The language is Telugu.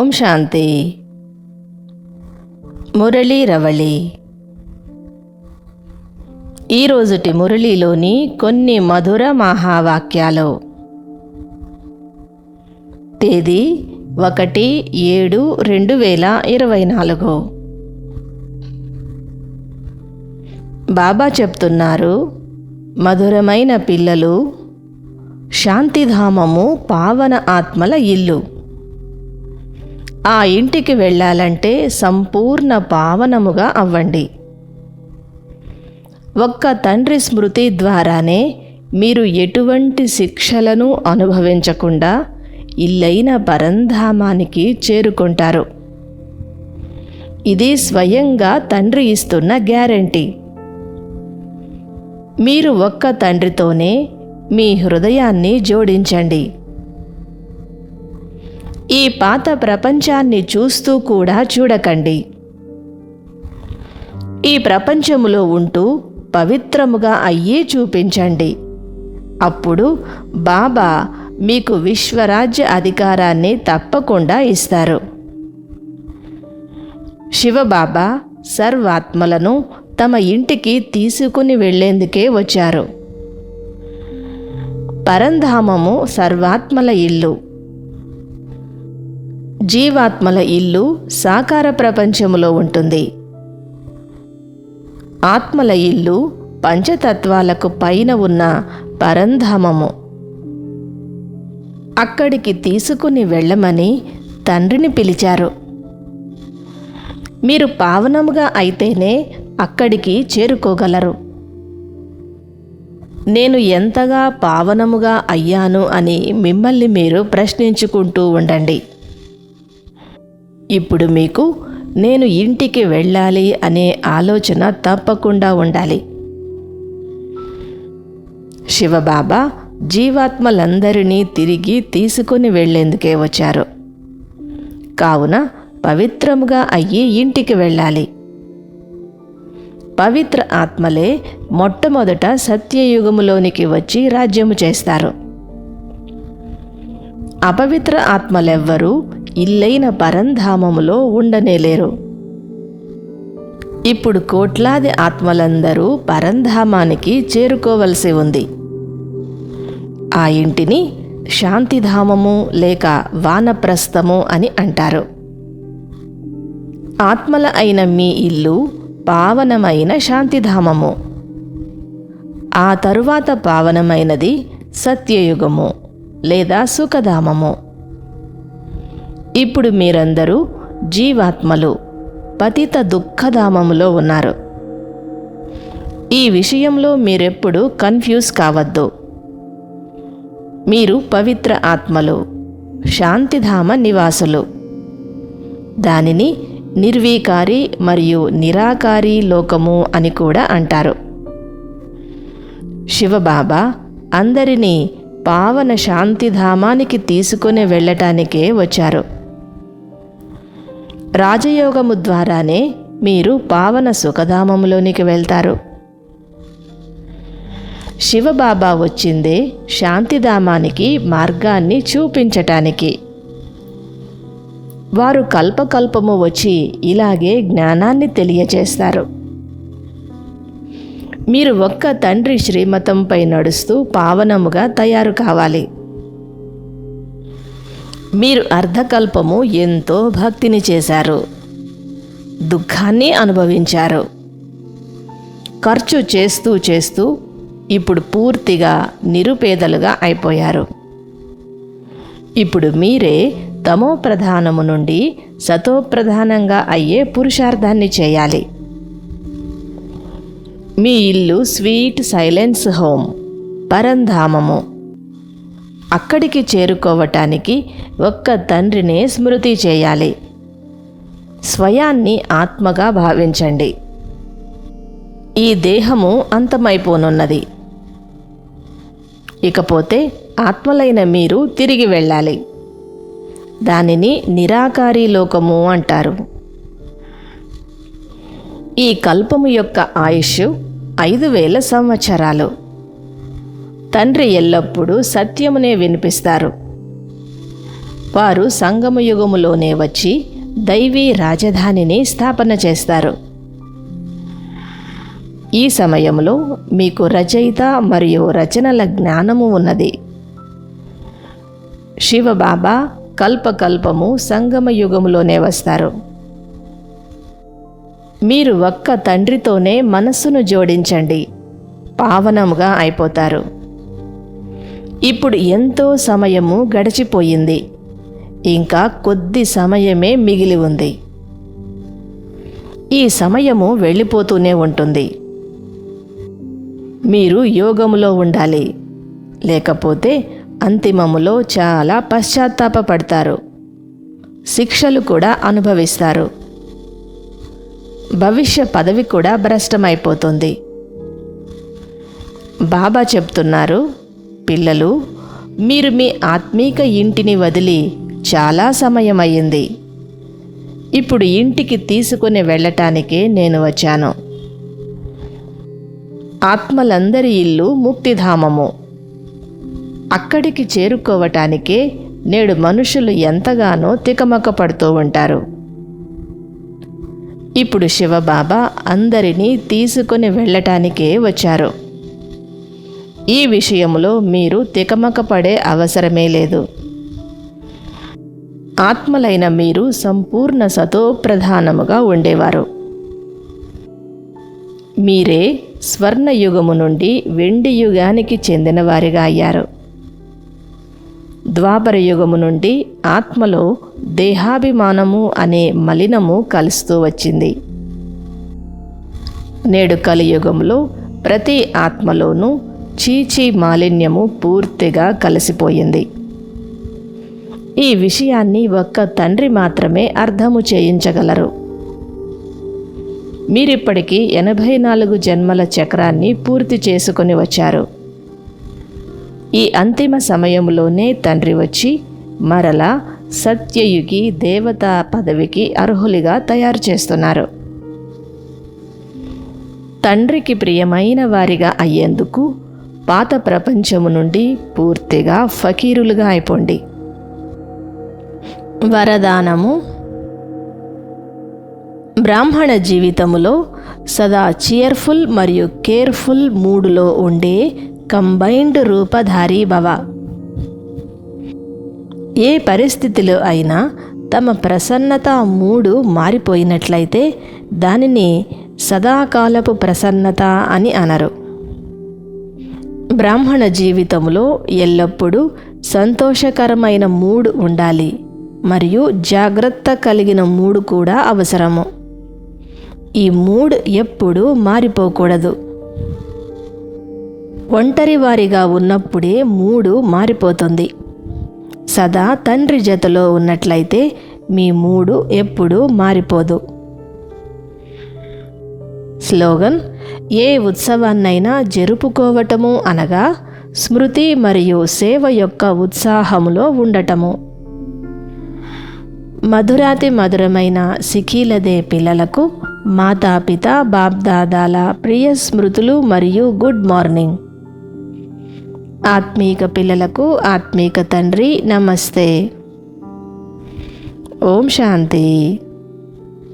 ఓం శాంతి. మురళీ రవళి. ఈరోజుటి మురళీలోని కొన్ని మధుర మహావాక్యాలు. తేదీ ఒకటి ఏడు రెండు వేల ఇరవై నాలుగు. బాబా చెప్తున్నారు మధురమైన పిల్లలు శాంతిధామము పావన ఆత్మల ఇల్లు. ఆ ఇంటికి వెళ్ళాలంటే సంపూర్ణ పావనముగా అవ్వండి. ఒక్క తండ్రి స్మృతి ద్వారానే మీరు ఎటువంటి శిక్షలను అనుభవించకుండా ఇల్లైన పరంధామానికి చేరుకుంటారు. ఇది స్వయంగా తండ్రి ఇస్తున్న గ్యారంటీ. మీరు ఒక్క తండ్రితోనే మీ హృదయాన్ని జోడించండి. ఈ పాత ప్రపంచాన్ని చూస్తూ కూడా చూడకండి. ఈ ప్రపంచములో ఉంటూ పవిత్రముగా అయ్యే చూపించండి. అప్పుడు బాబా మీకు విశ్వరాజ్య అధికారాన్ని తప్పకుండా ఇస్తారు. శివబాబా సర్వాత్మలను తమ ఇంటికి తీసుకుని వెళ్ళేందుకే వచ్చారు. పరంధామము సర్వాత్మల ఇల్లు. జీవాత్మల ఇల్లు సాకార ప్రపంచములో ఉంటుంది. ఆత్మల ఇల్లు పంచతత్వాలకు పైన ఉన్న పరంధామము. అక్కడికి తీసుకుని వెళ్ళమని తండ్రిని పిలిచారు. మీరు పావనముగా అయితేనే అక్కడికి చేరుకోగలరు. నేను ఎంతగా పావనముగా అయ్యాను అని మిమ్మల్ని మీరు ప్రశ్నించుకుంటూ ఉండండి. ఇప్పుడు మీకు నేను ఇంటికి వెళ్ళాలి అనే ఆలోచన తప్పకుండా ఉండాలి. శివబాబా జీవాత్మలందరినీ తిరిగి తీసుకుని వెళ్ళేందుకే వచ్చారు. కావున పవిత్రముగా అయ్యి ఇంటికి వెళ్ళాలి. పవిత్ర ఆత్మలే మొట్టమొదట సత్యయుగములోనికి వచ్చి రాజ్యము చేస్తారు. అపవిత్ర ఆత్మలెవ్వరూ ఇల్లైన పరంధామములో ఉండనేలేరు. ఇప్పుడు కోట్లాది ఆత్మలందరూ పరంధామానికి చేరుకోవలసి ఉంది. ఆ ఇంటిని శాంతిధామము లేక వానప్రస్థము అని అంటారు. ఆత్మల అయిన మీ ఇల్లు పావనమైన శాంతిధామము. ఆ తరువాత పావనమైనది సత్యయుగము లేదా సుఖధామము. ఇప్పుడు మీరందరూ జీవాత్మలు పతిత దుఃఖధామములో ఉన్నారు. ఈ విషయంలో మీరెప్పుడు కన్ఫ్యూజ్ కావద్దు. మీరు పవిత్ర ఆత్మలు శాంతిధామ నివాసులు. దానిని నిర్వీకారి మరియు నిరాకారి లోకము అని కూడా అంటారు. శివబాబా అందరినీ పావన శాంతిధామానికి తీసుకుని వెళ్ళటానికే వచ్చారు. రాజయోగము ద్వారానే మీరు పావన సుఖధామములోనికి వెళ్తారు. శివబాబా వచ్చిందే శాంతిధామానికి మార్గాన్ని చూపించటానికి. వారు కల్పకల్పము వచ్చి ఇలాగే జ్ఞానాన్ని తెలియచేస్తారు. మీరు ఒక్క తండ్రి శ్రీమతంపై నడుస్తూ పావనముగా తయారు కావాలి. మీరు అర్ధకల్పము ఎంతో భక్తిని చేశారు. దుఃఖాన్ని అనుభవించారు. ఖర్చు చేస్తూ చేస్తూ ఇప్పుడు పూర్తిగా నిరుపేదలుగా అయిపోయారు. ఇప్పుడు మీరే తమో ప్రధానము నుండి సతోప్రధానంగా అయ్యే పురుషార్థాన్ని చేయాలి. మీ ఇల్లు స్వీట్ సైలెన్స్ హోమ్ పరంధామము. అక్కడికి చేరుకోవటానికి ఒక్క తండ్రినే స్మృతి చేయాలి. స్వయాన్ని ఆత్మగా భావించండి. ఈ దేహము అంతమైపోనున్నది. ఇకపోతే ఆత్మలైన మీరు తిరిగి వెళ్ళాలి. దానిని నిరాకారి లోకము అంటారు. ఈ కల్పము యొక్క ఆయుష్ ఐదు వేల సంవత్సరాలు. తండ్రి ఎల్లప్పుడూ సత్యమునే వినిపిస్తారు. వారు సంగమయుగములోనే వచ్చి దైవీ రాజధానిని స్థాపన చేస్తారు. ఈ సమయంలో మీకు రచయిత మరియు రచనల జ్ఞానము ఉన్నది. శివబాబా కల్పకల్పము సంగమయుగములోనే వస్తారు. మీరు ఒక్క తండ్రితోనే మనస్సును జోడించండి. పావనముగా అయిపోతారు. ఇప్పుడు ఎంతో సమయము గడిచిపోయింది. ఇంకా కొద్ది సమయమే మిగిలి ఉంది. ఈ సమయము వెళ్ళిపోతూనే ఉంటుంది. మీరు యోగములో ఉండాలి. లేకపోతే అంతిమములో చాలా పశ్చాత్తాపపడతారు. శిక్షలు కూడా అనుభవిస్తారు. భవిష్య పదవి కూడా భ్రష్టమైపోతుంది. బాబా చెప్తున్నారు పిల్లలు మీరు మీ ఆత్మీక ఇంటిని వదిలి చాలా సమయమయ్యింది. ఇప్పుడు ఇంటికి తీసుకుని వెళ్ళటానికే నేను వచ్చాను. ఆత్మలందరి ఇల్లు ముక్తిధామము. అక్కడికి చేరుకోవటానికే నేడు మనుషులు ఎంతగానో తికమక పడుతూ ఉంటారు. ఇప్పుడు శివబాబా అందరినీ తీసుకుని వెళ్ళటానికే వచ్చారు. ఈ విషయంలో మీరు తికమక పడే అవసరమే లేదు. ఆత్మలైన మీరు సంపూర్ణ సతోప్రధానముగా ఉండేవారు. మీరే స్వర్ణయుగము నుండి వెండి యుగానికి చెందినవారిగా అయ్యారు. ద్వాపర యుగము నుండి ఆత్మలో దేహాభిమానము అనే మలినము కలుస్తూ వచ్చింది. నేడు కలియుగంలో ప్రతి ఆత్మలోనూ చీచీ మాలిన్యము పూర్తిగా కలిసిపోయింది. ఈ విషయాన్ని ఒక్క తండ్రి మాత్రమే అర్థము చేయించగలరు. మీరిప్పటికీ ఎనభై నాలుగు జన్మల చక్రాన్ని పూర్తి చేసుకొని వచ్చారు. ఈ అంతిమ సమయంలోనే తండ్రి వచ్చి మరలా సత్యయుగి దేవతా పదవికి అర్హులుగా తయారు చేస్తున్నారు. తండ్రికి ప్రియమైన వారిగా అయ్యేందుకు పాత ప్రపంచము నుండి పూర్తిగా ఫకీరులుగా అయిపోండి. వరదానము. బ్రాహ్మణ జీవితములో సదా చియర్ఫుల్ మరియు కేర్ఫుల్ మూడులో ఉండే కంబైన్డ్ రూపధారీ భవ. ఏ పరిస్థితిలో అయినా తమ ప్రసన్నత మూడు మారిపోయినట్లయితే దానిని సదాకాలపు ప్రసన్నత అని అనరు. బ్రాహ్మణ జీవితంలో ఎల్లప్పుడూ సంతోషకరమైన మూడ్ ఉండాలి మరియు జాగ్రత్త కలిగిన మూడ్ కూడా అవసరము. ఈ మూడ్ ఎప్పుడూ మారిపోకూడదు. ఒంటరి వారిగా ఉన్నప్పుడే మూడు మారిపోతుంది. సదా తండ్రి జతలో ఉన్నట్లయితే మీ మూడు ఎప్పుడూ మారిపోదు. స్లోగన్ ఏ ఉత్సవాన్నైనా జరుపుకోవటము అనగా స్మృతి మరియు సేవ యొక్క ఉత్సాహములో ఉండటము. మధురాతి మధురమైన సిఖీలదే పిల్లలకు మాతాపిత బాబ్దాదాల ప్రియ స్మృతులు మరియు గుడ్ మార్నింగ్. ఆత్మీక పిల్లలకు ఆత్మీక తండ్రి నమస్తే. ఓం శాంతి.